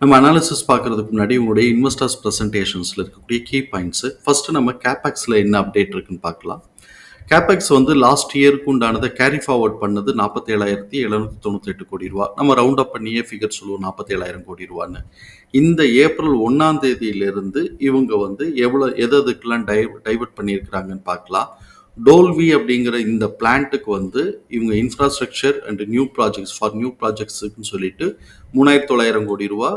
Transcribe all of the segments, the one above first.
நம்ம அனாலிசிஸ் பார்க்கறதுக்கு முன்னாடி உங்களுடைய இன்வெஸ்டர்ஸ் ப்ரெசன்டேஷன்ஸில் இருக்கக்கூடிய கீ பாயிண்ட்ஸு ஃபஸ்ட்டு நம்ம கேபெக்ஸில் என்ன அப்டேட் இருக்குன்னு பார்க்கலாம். கேபெக்ஸ் வந்து லாஸ்ட் இயருக்கு உண்டானதை கேரி ஃபார்வர்ட் பண்ணது நாற்பத்தேழாயிரத்தி எழுநூத்தி தொண்ணூத்தெட்டு கோடி ரூபா. நம்ம ரவுண்ட் அப் பண்ணியே ஃபிகர் சொல்லுவோம் நாற்பத்தேழாயிரம் கோடி ரூபான்னு. இந்த ஏப்ரல் ஒன்றாம் தேதியிலிருந்து இவங்க வந்து எவ்வளோ எது எதுக்கெல்லாம் டை டைவர்ட் பண்ணியிருக்கிறாங்கன்னு பார்க்கலாம். டோல்வி அப்படிங்கிற இந்த பிளான்ட்டுக்கு வந்து இவங்க infrastructure and new projects for new ப்ராஜெக்ட்ஸுக்குன்னு சொல்லிட்டு மூணாயிரத்தி தொள்ளாயிரம் கோடி ரூபா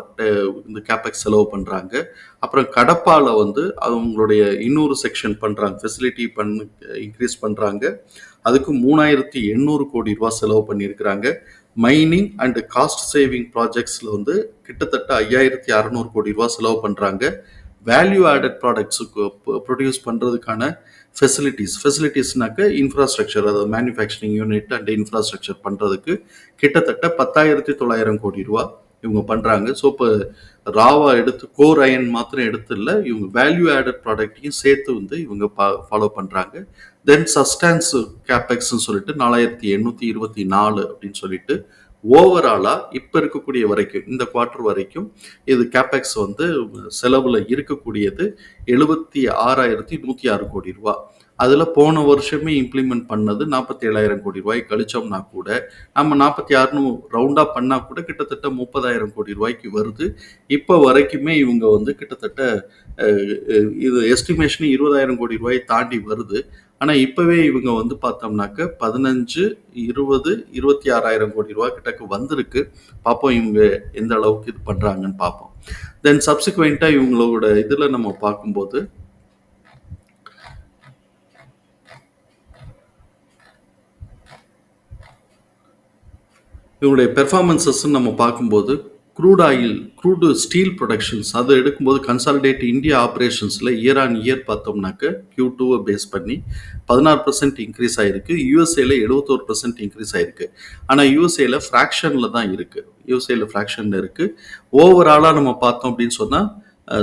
இந்த கேபெக்ஸ் செலவு பண்ணுறாங்க அப்புறம் கடப்பாவில் வந்து அவங்களுடைய இன்னொரு செக்ஷன் பண்ணுறாங்க ஃபெசிலிட்டி பண் இன்க்ரீஸ் பண்ணுறாங்க அதுக்கு மூணாயிரத்தி எண்ணூறு கோடி ரூபா செலவு பண்ணியிருக்கிறாங்க. மைனிங் அண்ட் காஸ்ட் சேவிங் ப்ராஜெக்ட்ஸில் வந்து கிட்டத்தட்ட ஐயாயிரத்தி அறநூறு கோடி ரூபா செலவு பண்ணுறாங்க வேல்யூ ஆடட் ப்ராடக்ட்ஸுக்கு ப்ரொடியூஸ் பண்ணுறதுக்கான ஃபெசிலிட்டிஸ் ஃபெசிலிட்டிஸ்னாக்க இன்ஃப்ராஸ்ட்ரக்சர் அதாவது மேனுஃபேக்சரிங் யூனிட் அண்ட் இன்ஃப்ராஸ்ட்ரக்சர் பண்ணுறதுக்கு கிட்டத்தட்ட பத்தாயிரத்தி தொள்ளாயிரம் கோடி ரூபா இவங்க பண்ணுறாங்க ஸோ இப்போ ராவா எடுத்து கோர் அயன் மாத்திரம் எடுத்து இல்லை இவங்க வேல்யூ ஆடட் ப்ராடக்ட்டையும் சேர்த்து வந்து இவங்க ஃபாலோ பண்ணுறாங்க தென் சஸ்டான்ஸ் கேபெக்ஸ்ன்னு சொல்லிட்டு நாலாயிரத்தி எண்ணூற்றி இருபத்தி நாலு அப்படின்னு சொல்லிட்டு ஓவராலாக இப்போ இருக்கக்கூடிய வரைக்கும் இந்த குவார்ட்டர் வரைக்கும் இது கேபெக்ஸ் வந்து செலவில் இருக்கக்கூடியது எழுபத்தி ஆறாயிரத்தி நூற்றி ஆறு கோடி ரூபா. அதில் போன வருஷமே இம்ப்ளிமெண்ட் பண்ணது நாற்பத்தி ஏழாயிரம் கோடி ரூபாய். கழிச்சோம்னா கூட நம்ம நாற்பத்தி ஆறுனு ரவுண்டாக பண்ணால் கூட கிட்டத்தட்ட முப்பதாயிரம் கோடி ரூபாய்க்கு வருது. இப்போ வரைக்குமே இவங்க வந்து கிட்டத்தட்ட இது எஸ்டிமேஷன் இருபதாயிரம் கோடி ரூபாய் தாண்டி வருது. ஆனால் இப்போவே இவங்க வந்து பார்த்தோம்னாக்க பதினஞ்சு இருபது இருபத்தி ஆறாயிரம் கோடி ரூபா கிட்டக்கு வந்திருக்கு. பார்ப்போம் இவங்க எந்த அளவுக்கு இது பண்ணுறாங்கன்னு பார்ப்போம் தென் சப்சிக்வெண்ட்டாக இவங்களோட இதில் நம்ம பார்க்கும்போது இவங்களுடைய பெர்ஃபார்மன்சஸ்ன்னு நம்ம பார்க்கும்போது crude oil crude steel productions அதை எடுக்கும்போது கன்சாலிடேட் இந்தியா ஆப்ரேஷன்ஸில் இயர் ஆன் இயர் பார்த்தோம்னாக்க கியூ டூவை பேஸ் பண்ணி பதினாறு பர்சன்ட் இன்க்ரீஸ் ஆகிருக்கு யூஎஸ்ஏல எழுபத்தோரு பர்சன்ட் இன்க்ரீஸ் ஆகிருக்கு ஆனால் யூஎஸ்ஏல ஃப்ராக்ஷனில் தான் இருக்குது யூஎஸ்ஏல ஃப்ராக்ஷனில் இருக்குது ஓவராலாக நம்ம பார்த்தோம் அப்படின்னு சொன்னால்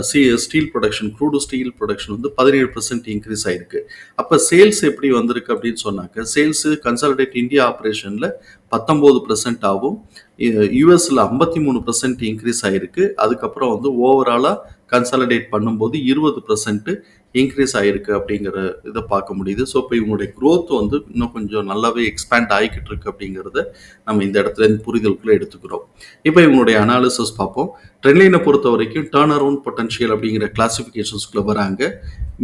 C steel production crude steel production வந்து பதினேழு பர்சன்ட் இன்க்ரீஸ் ஆயிருக்கு. அப்போ சேல்ஸ் எப்படி வந்திருக்கு அப்படின்னு சொன்னாக்க சேல்ஸு கன்சாலிடேட் இந்தியா ஆப்ரேஷனில் பத்தொம்போது பர்சன்ட் ஆகும். யூஎஸில் ஐம்பத்தி மூணு பர்சன்ட் இன்க்ரீஸ் ஆகிருக்கு அதுக்கப்புறம் வந்து ஓவராலாக கன்சாலிடேட் பண்ணும்போது இருபது பர்சன்ட்டு இன்க்ரீஸ் ஆகிருக்கு அப்படிங்கிற இதை பார்க்க முடியுது. ஸோ இப்போ இவங்களுடைய க்ரோத் வந்து இன்னும் கொஞ்சம் நல்லாவே எக்ஸ்பேண்ட் ஆகிக்கிட்டு இருக்கு அப்படிங்கிறத நம்ம இந்த இடத்துல இருந்து எடுத்துக்கிறோம். இப்போ இவங்களுடைய அனாலிசிஸ் பார்ப்போம். ட்ரெண்ட்லைனை பொறுத்த வரைக்கும் டேர்ன் அரவுண்ட் பொட்டன்ஷியல் அப்படிங்கிற கிளாசிஃபிகேஷன்ஸ்குள்ளே வராங்க.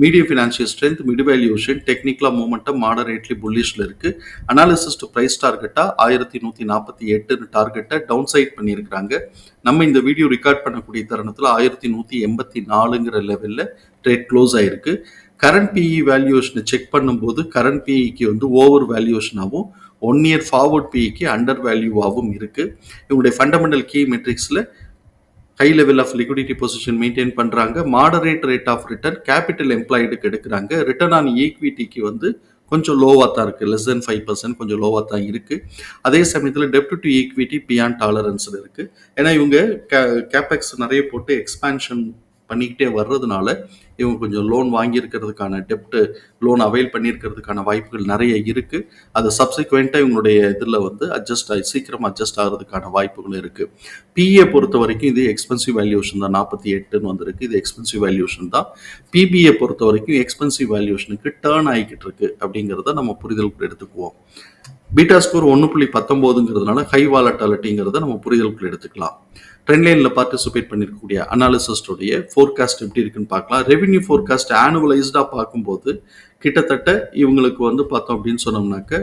Medium financial strength mid valuation டெக்னிக்கலாக மூமெண்டம் மாடரேட்லி புல்லிஷில் இருக்குது அனாலிசிஸ் டு ப்ரைஸ் டார்கெட்டாக ஆயிரத்தி நூற்றி நாற்பத்தி எட்டுன்னு டார்கெட்டை டவுன் சைட் பண்ணியிருக்கிறாங்க. நம்ம இந்த வீடியோ ரெக்கார்ட் பண்ணக்கூடிய தருணத்தில் ஆயிரத்தி நூற்றி எண்பத்தி நாலுங்கிற லெவலில் ட்ரேட் க்ளோஸ் ஆயிருக்கு. கரண்ட் பிஇ வேல்யூஷனை செக் பண்ணும்போது கரண்ட் பிஇக்கு வந்து ஓவர் வேல்யூஷனாகவும் ஒன் இயர் ஃபார்வர்ட் பிஇக்கு அண்டர் வேல்யூவாகவும் இருக்குது இவங்களுடைய fundamental key மெட்ரிக்ஸில் high level of liquidity position maintain பண்ணுறாங்க moderate rate of return capital எம்ப்ளாய்டுக்கு எடுக்கிறாங்க. ரிட்டர்ன் ஆன் ஈக்விட்டிக்கு வந்து கொஞ்சம் லோவாக தான் இருக்குது லெஸ் தென் ஃபைவ் பர்சன்ட் கொஞ்சம் லோவாக தான் இருக்குது அதே சமயத்தில் டெப்ட் டு ஈக்விட்டி பியாண்ட் டாலரன்ஸில் இருக்குது ஏன்னா இவங்க கே கேபெக்ஸ் நிறைய போட்டு எக்ஸ்பான்ஷன் பண்ணிக்கிட்டே வர்றதுனால இவங்க கொஞ்சம் லோன் வாங்கியிருக்கிறதுக்கான டெப்ட் லோன் அவைல் பண்ணியிருக்கிறதுக்கான வாய்ப்புகள் நிறைய இருக்குது அது சப்சிக்வெண்ட்டாக இவங்களுடைய இதில் வந்து அட்ஜஸ்ட் ஆகி சீக்கிரம் அட்ஜஸ்ட் ஆகிறதுக்கான வாய்ப்புகள் இருக்குது பிஏ பொறுத்த வரைக்கும் இது எக்ஸ்பென்சிவ் வேல்யூஷன் தான். நாற்பத்தி எட்டுன்னு வந்திருக்கு. இது எக்ஸ்பென்சிவ் வேல்யூஷன் தான். பிபிஏ பொறுத்த வரைக்கும் எக்ஸ்பென்சிவ் வேல்யூஷனுக்கு டேர்ன் ஆகிக்கிட்டு இருக்கு அப்படிங்கிறத நம்ம புரிதல் எடுத்துக்குவோம். பீட்டா ஸ்கோர் ஒன்று புள்ளி பத்தொம்போதுங்கிறதுனால ஹை வாலட்டாலிட்டிங்கிறத நம்ம புரிதலுக்குள்ள எடுத்துக்கலாம். ட்ரெண்ட் லைனில் பார்ட்டிசிபேட் பண்ணியிருக்கக்கூடிய அனாலிசிஸ்டோடைய ஃபோர்காஸ்ட் எப்படி இருக்குன்னு பார்க்கலாம். ரெவென்யூ ஃபோர்காஸ்ட் ஆனுவலைஸ்டாக பார்க்கும்போது கிட்டத்தட்ட இவங்களுக்கு வந்து பார்த்தோம் அப்படின்னு சொன்னோம்னாக்க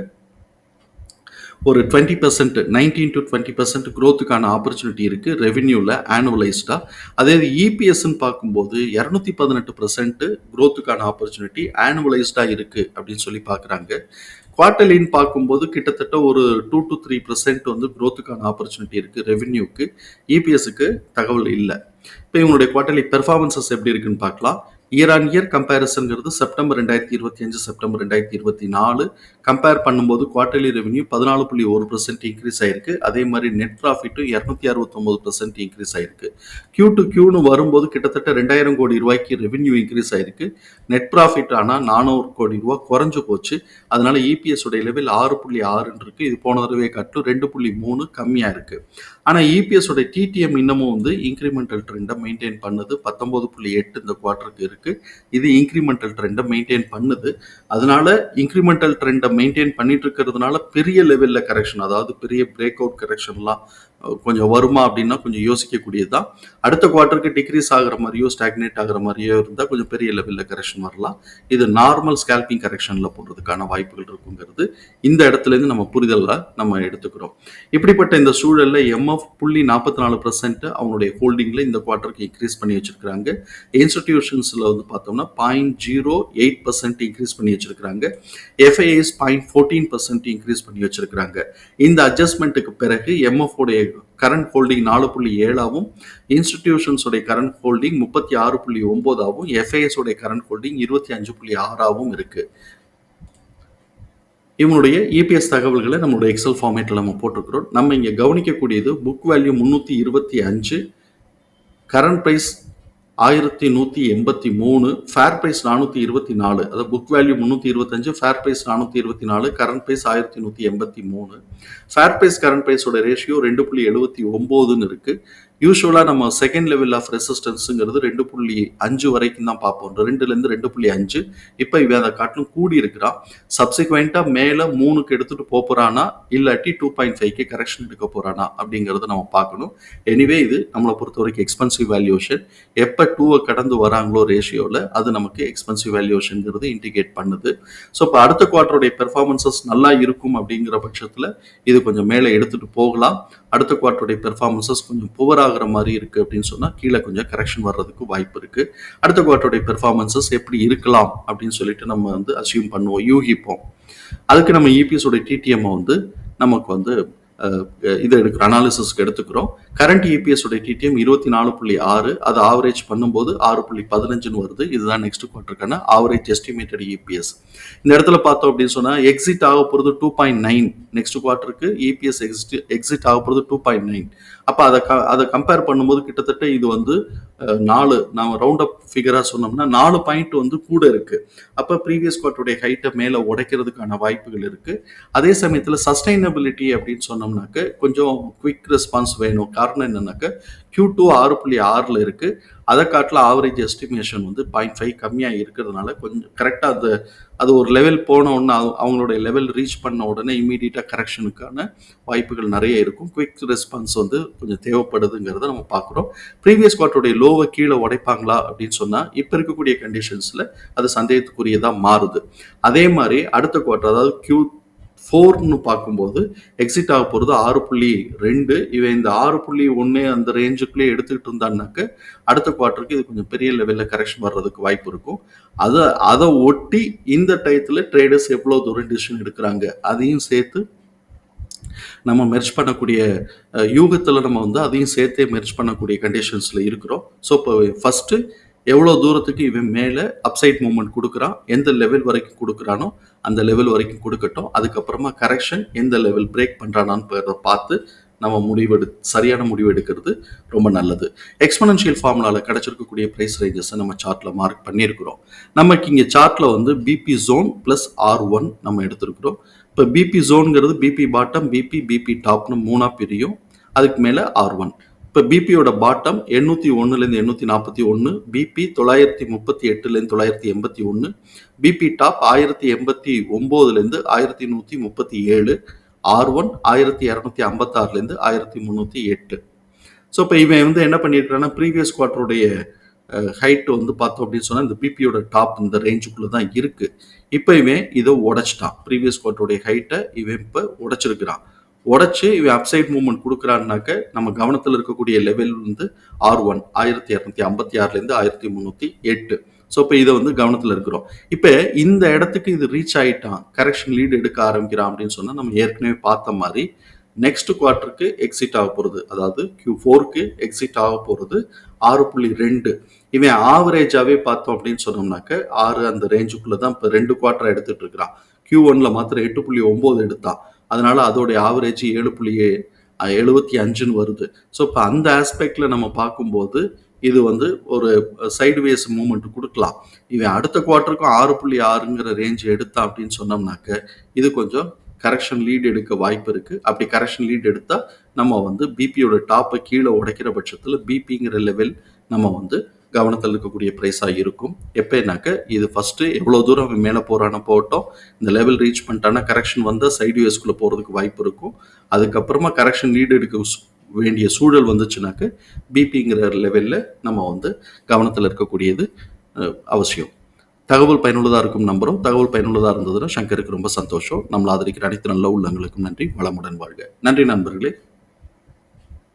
ஒரு twenty percent nineteen to twenty percent க்ரோத்துக்கான opportunity இருக்குது ரெவென்யூவில் ஆனுவலைஸ்டாக அதே இது இபிஎஸ்ன்னு பார்க்கும்போது இரநூத்தி பதினெட்டு பர்சன்ட் க்ரோத்துக்கான ஆப்பர்ச்சுனிட்டி ஆனுவலைஸ்டாக இருக்குது அப்படின்னு சொல்லி பார்க்குறாங்க. குவார்டர்லின்னு பார்க்கும்போது கிட்டத்தட்ட ஒரு டூ டு த்ரீ பர்சன்ட் வந்து க்ரோத்துக்கான ஆப்பர்ச்சுனிட்டி இருக்குது ரெவென்யூக்கு இபிஎஸ்க்கு தகவல் இல்லை. இப்போ இவங்களுடைய குவார்டர்லி பெர்ஃபார்மன்சஸ் எப்படி இருக்குன்னு பார்க்கலாம். இயர் ஆன் இயர் கம்பேரிசன்ங்கிறது செப்டம்பர் ரெண்டாயிரத்தி இருபத்தி அஞ்சு செப்டம்பர் ரெண்டாயிரத்தி இருபத்தி நாலு. கம்பேர் பண்ணும்போது குவார்டர்லி ரெவன்யூ பதினாலு புள்ளி ஒரு பர்சன்ட் இன்க்ரீஸ் ஆயிருக்கு. அதே மாதிரி நெட் ப்ராஃபிட்டும் இரநூத்தி அறுபத்தொம்பது பர்சன்ட் இன்க்ரீஸ் ஆயிருக்கு. கியூ டு கியூன்னு வரும்போது கிட்டத்தட்ட ரெண்டாயிரம் கோடி ரூபாய்க்கு ரெவன்யூ இன்க்ரீஸ் ஆயிருக்கு. நெட் ப்ராஃபிட் ஆனால் நானூறு கோடி ரூபாய் குறைஞ்சு போச்சு. அதனால இபிஎஸ் உடைய லெவல் ஆறு புள்ளி ஆறுன்னு இருக்கு. இது போன தடவை காட்டிலும் ரெண்டு புள்ளி மூணு கம்மியாக இருக்கு. ஆனால் இபிஎஸோட டிடிஎம் இன்னமும் வந்து இன்க்ரிமெண்டல் ட்ரெண்டை மெயின்டைன் பண்ணுது. பத்தொம்போது புள்ளி எட்டு இந்த குவார்ட்டருக்கு இருக்குது இது இன்க்ரிமெண்டல் ட்ரெண்டை மெயின்டைன் பண்ணுது. அதனால இன்க்ரிமெண்டல் ட்ரெண்டை மெயின்டைன் பண்ணிட்டு இருக்கிறதுனால பெரிய லெவலில் கரெக்ஷன் அதாவது பெரிய பிரேக் அவுட் கரெக்ஷன்லாம் கொஞ்சம் வருமா அப்படின்னா கொஞ்சம் யோசிக்கக்கூடியது தான் அடுத்த குவார்ட்டருக்கு டிக்ரீஸ் ஆகிற மாதிரியோ ஸ்டாக்னேட் ஆகிற மாதிரியோ இருந்தால் கொஞ்சம் பெரிய லெவலில் கரெக்ஷன் வரலாம். இது நார்மல் ஸ்கேல்பிங் கரெக்ஷனில் போடுறதுக்கான வாய்ப்புகள் இருக்குங்கிறது இந்த இடத்துலேருந்து நம்ம புரிதலில் நம்ம எடுத்துக்கிறோம். இப்படிப்பட்ட இந்த சூழலில் எம்எஃப் புள்ளி நாற்பத்தி நாலு பர்சன்ட் அவங்களுடைய ஹோல்டிங்கில் இந்த குவார்ட்டருக்கு இன்க்ரீஸ் பண்ணி வச்சிருக்காங்க இன்ஸ்டிடியூஷன்ஸில் வந்து பார்த்தோம்னா point zero eight percent increase பண்ணி வச்சிருக்கிறாங்க. FIs point fourteen percent increase பண்ணி வச்சிருக்கிறாங்க. இந்த அட்ஜஸ்ட்மெண்ட்டுக்கு பிறகு எம்எஃப் உடைய கரண்ட் ஹோல்டிங் நாலு புள்ளி ஏழாவும் இன்ஸ்டிடியூஷன்ஸ் உடைய கரண்ட் ஹோல்டிங் முப்பத்தி ஆறு புள்ளி ஒன்பதாவும் எஃப்ஐஎஸ் உடைய கரண்ட் ஹோல்டிங் இருபத்தி அஞ்சு புள்ளி ஆறாவும் இருக்கு. இவனுடைய இபிஎஸ் தகவல்களை நம்மளுடைய எக்ஸல் ஃபார்மேட்டில் நம்ம போட்டிருக்கிறோம். நம்ம இங்கே கவனிக்கக்கூடியது புக் வேல்யூ முந்நூற்றி இருபத்தி அஞ்சு கரண்ட் ப்ரைஸ் ஆயிரத்தி நூற்றி எண்பத்தி மூணு ஃபேர் ப்ரைஸ் நானூற்றி இருபத்தி நாலு. அதாவது புக் வேல்யூ முந்நூற்றி இருபத்தஞ்சு ஃபேர் ப்ரைஸ் நானூற்றி இருபத்தி நாலு கரண்ட் ப்ரைஸ் ஆயிரத்தி நூற்றி எண்பத்தி மூணு. ஃபேர் ப்ரைஸ் கரண்ட் ப்ரைஸோட ரேஷியோ ரெண்டு புள்ளி எழுபத்தி ஒம்போதுன்னு இருக்குது யூஸ்வலாக நம்ம செகண்ட் லெவல் ஆஃப் ரெசிஸ்டன்ஸுங்கிறது ரெண்டு புள்ளி அஞ்சு வரைக்கும் தான் பார்ப்போம். ரெண்டுலேருந்து ரெண்டு புள்ளி அஞ்சு. இப்போ இவன் அதை காட்டிலும் கூடி இருக்கிறான் சப்சிக்வெண்ட்டாக மேலே மூணுக்கு எடுத்துகிட்டு போகிறானா இல்லாட்டி டூ பாயிண்ட் ஃபைவ்க்கு கரெக்ஷன் எடுக்க போகிறானா அப்படிங்கிறத நம்ம பார்க்கணும். எனிவே இது நம்மளை பொறுத்த வரைக்கும் எக்ஸ்பென்சிவ் வேல்யூஷன் எப்போ டூவை கடந்து வராங்களோ ரேஷியோவில் அது நமக்கு எக்ஸ்பென்சிவ் வேல்யூஷனுங்கிறது இண்டிகேட் பண்ணுது. ஸோ இப்போ அடுத்த குவார்ட்டருடைய பெர்ஃபார்மன்சஸ் நல்லா இருக்கும் அப்படிங்கிற பட்சத்தில் இது கொஞ்சம் மேலே எடுத்துகிட்டு போகலாம். அடுத்த குவார்ட்டருடைய பெர்ஃபார்மன்சஸ் கொஞ்சம் புவராக ஆகிற மாதிரி இருக்குது அப்படின்னு சொன்னால் கீழே கொஞ்சம் கரெக்ஷன் வர்றதுக்கு வாய்ப்பு இருக்குது அடுத்த குவார்ட்டருடைய பெர்ஃபார்மன்சஸ் எப்படி இருக்கலாம் அப்படின்னு சொல்லிட்டு நம்ம வந்து அசியூம் பண்ணுவோம் யூகிப்போம். அதுக்கு நம்ம இபிஎஸோட டிடிஎம்மை வந்து நமக்கு வந்து இதை எடுக்கிற அனாலிசிஸ்க்கு எடுத்துக்கிறோம். கரண்ட் இபிஎஸ் உடைய டிடிஎம் இருபத்தி நாலு புள்ளி ஆறு அது ஆவரேஜ் பண்ணும்போது ஆறு புள்ளி பதினஞ்சுன்னு வருது. இதுதான் நெக்ஸ்ட் குவார்ட்டருக்கான ஆவரேஜ் எஸ்டிமேட்டட் இபிஎஸ் இந்த இடத்துல பார்த்தோம் அப்படின்னு சொன்னால் எக்ஸிட் ஆக போகிறது டூ பாயிண்ட் நைன் நெக்ஸ்ட் குவார்ட்டருக்கு இபிஎஸ் எக்ஸிட் எக்ஸிட் ஆக போகிறது டூ பாயிண்ட் நைன் அப்போ அதை க அதை கம்பேர் பண்ணும்போது கிட்டத்தட்ட இது வந்து நாலு நம்ம ரவுண்ட் அப் ஃபிகராக சொன்னோம்னா நாலு பாயிண்ட் வந்து கூட இருக்குது அப்போ ப்ரீவியஸ் குவார்ட்டருடைய ஹைட்டை மேலே உடைக்கிறதுக்கான வாய்ப்புகள் இருக்குது அதே சமயத்தில் சஸ்டைனபிலிட்டி அப்படின்னு சொன்னோம்னாக்க கொஞ்சம் குவிக் ரெஸ்பான்ஸ் வேணும். காரணம் என்னன்னாக்க கியூ டூ ஆறு புள்ளி ஆறில் இருக்குது அதை காட்டில் ஆவரேஜ் எஸ்டிமேஷன் வந்து பாயிண்ட் ஃபைவ் கம்மியாக இருக்கிறதுனால கொஞ்சம் கரெக்டாக அது அது ஒரு லெவல் போன உடனே அவங்களுடைய லெவல் ரீச் பண்ண உடனே இமீடியட்டாக கரெக்ஷனுக்கான வாய்ப்புகள் நிறைய இருக்கும். குவிக் ரெஸ்பான்ஸ் வந்து கொஞ்சம் தேவைப்படுதுங்கிறத நம்ம பார்க்குறோம். ப்ரீவியஸ் குவார்ட்டருடைய லோவை கீழே உடைப்பாங்களா அப்படின்னு சொன்னால் இப்போ இருக்கக்கூடிய கண்டிஷன்ஸில் அது சந்தேகத்துக்குரியதாக மாறுது. அதே மாதிரி அடுத்த குவார்ட்டர் அதாவது கியூ ஃபோர்னு பார்க்கும்போது எக்ஸிட் ஆக போகிறது ஆறு புள்ளி ரெண்டு. இவன் இந்த ஆறு புள்ளி ஒன்று அந்த ரேஞ்சுக்குள்ளேயே எடுத்துக்கிட்டு இருந்தான்னாக்க அடுத்த குவார்ட்டருக்கு இது கொஞ்சம் பெரிய லெவலில் கரெக்ஷன் வர்றதுக்கு வாய்ப்பு இருக்கும். அதை அதை ஒட்டி இந்த டயத்தில் ட்ரேடர்ஸ் எவ்வளோ தூரம் டிசிஷன் எடுக்கிறாங்க அதையும் சேர்த்து நம்ம மெர்ச் பண்ணக்கூடிய யூகத்தில் நம்ம வந்து அதையும் சேர்த்தே மெர்ச் பண்ணக்கூடிய கண்டிஷன்ஸில் இருக்கிறோம். ஸோ இப்போ ஃபஸ்ட்டு எவ்வளோ தூரத்துக்கு இவன் மேலே அப்சைட் மூமெண்ட் கொடுக்குறான் எந்த லெவல் வரைக்கும் கொடுக்குறானோ அந்த லெவல் வரைக்கும் கொடுக்கட்டும். அதுக்கப்புறமா கரெக்ஷன் எந்த லெவல் பிரேக் பண்ணுறானான்னு பார்த்து நம்ம முடிவெடு சரியான முடிவு எடுக்கிறது ரொம்ப நல்லது. எக்ஸ்பனன்ஷியல் ஃபார்முலாவில் கிடச்சிருக்கக்கூடிய ப்ரைஸ் ரேஞ்சஸை நம்ம சார்ட்டில் மார்க் பண்ணியிருக்கிறோம். நமக்கு இங்கே சார்ட்டில் வந்து BB zone plus R one நம்ம எடுத்திருக்கிறோம். இப்போ பிபி ஜோனுங்கிறது பிபி பாட்டம் பிபி பிபி டாப்னு மூணாக பிரியும். அதுக்கு மேலே ஆர் ஒன் இப்போ பிபியோட பாட்டம் எண்ணூற்றி ஒன்றுலேருந்து எண்ணூற்றி நாற்பத்தி ஒன்று பிபி தொள்ளாயிரத்தி முப்பத்தி எட்டுலேருந்து தொள்ளாயிரத்தி எண்பத்தி ஒன்று பிபி டாப் ஆயிரத்தி எண்பத்தி ஒம்போதுலேருந்து ஆயிரத்தி நூற்றி முப்பத்தி ஏழு ஆர் ஒன் ஆயிரத்தி இரநூத்தி ஐம்பத்தாறுலேருந்து ஆயிரத்தி முந்நூற்றி எட்டு. ஸோ இப்போ இவன் வந்து என்ன பண்ணியிருக்கிறான்னா ப்ரீவியஸ் குவார்ட்டருடைய ஹைட் வந்து பார்த்தோம் அப்படின்னு சொன்னால் இந்த பிபியோட டாப் இந்த ரேஞ்சுக்குள்ளே தான் இருக்குது இப்போ இவன் இதை உடைச்சிட்டான். ப்ரீவியஸ் குவார்ட்டருடைய ஹைட்டை இவன் இப்போ உடைச்சிருக்கிறான். உடச்சி இவன் அப்சைட் மூவ்மெண்ட் கொடுக்குறான்னாக்க நம்ம கவனத்தில் இருக்கக்கூடிய லெவல் வந்து ஆர் ஒன் ஆயிரத்தி இரநூத்தி ஐம்பத்தி ஆறுலேருந்து ஆயிரத்தி முந்நூற்றி எட்டு. ஸோ இப்போ இதை வந்து கவனத்தில் இருக்கிறோம். இப்போ இந்த இடத்துக்கு இது ரீச் ஆகிட்டான் கரெக்ஷன் லீடு எடுக்க ஆரம்பிக்கிறான் அப்படின்னு சொன்னால் நம்ம ஏற்கனவே பார்த்த மாதிரி நெக்ஸ்ட் குவார்ட்டருக்கு எக்ஸிட் ஆக போகிறது அதாவது கியூ ஃபோருக்கு எக்ஸிட் ஆக போகிறது ஆறு புள்ளி ரெண்டு. இவன் ஆவரேஜாகவே பார்த்தோம் அப்படின்னு சொன்னோம்னாக்க ஆறு அந்த ரேஞ்சுக்குள்ளே தான் இப்போ ரெண்டு குவார்ட்டர் எடுத்துகிட்டு இருக்கிறான். கியூ ஒன்ல மாத்திரம் எட்டு புள்ளி ஒம்பது எடுத்தான் அதனால அதோடைய ஆவரேஜ் ஏழு புள்ளி எழுபத்தி அஞ்சுன்னு வருது. ஸோ இப்போ அந்த ஆஸ்பெக்டில் நம்ம பார்க்கும்போது இது வந்து ஒரு சைடுவேஸ் மூமெண்ட் கொடுக்கலாம். இவன் அடுத்த குவார்ட்டருக்கும் ஆறு புள்ளி ஆறுங்கிற ரேஞ்ச் எடுத்தான் அப்படின்னு சொன்னோம்னாக்க இது கொஞ்சம் கரெக்ஷன் லீட் எடுக்க வாய்ப்பு இருக்குது அப்படி கரெக்ஷன் லீட் எடுத்தால் நம்ம வந்து பிபியோட டாப்பை கீழே உடைக்கிற பட்சத்தில் பிபிங்கிற லெவல் நம்ம வந்து கவனத்தில் இருக்கக்கூடிய ப்ரைஸாக இருக்கும். எப்போனாக்க இது ஃபஸ்ட்டு எவ்வளோ தூரம் மேலே போகிறான போகட்டும் இந்த லெவல் ரீச் பண்ணிட்டானா கரெக்ஷன் வந்தால் சைடு யூஎஸ்குள்ளே போகிறதுக்கு வாய்ப்பு இருக்கும். அதுக்கப்புறமா கரெக்ஷன் லீடு எடுக்க வேண்டிய சூழல் வந்துச்சுனாக்க பிபிங்கிற லெவலில் நம்ம வந்து கவனத்தில் இருக்கக்கூடியது அவசியம். தகவல் பயனுள்ளதாக இருக்கும் நம்பரும் தகவல் பயனுள்ளதாக இருந்ததுன்னா சங்கருக்கு ரொம்ப சந்தோஷம். நம்மளை ஆதரிக்கிற அனைத்து நல்ல உள்ளங்களுக்கும் நன்றி. வளமுடன் வாழ்க. நன்றி நண்பர்களே.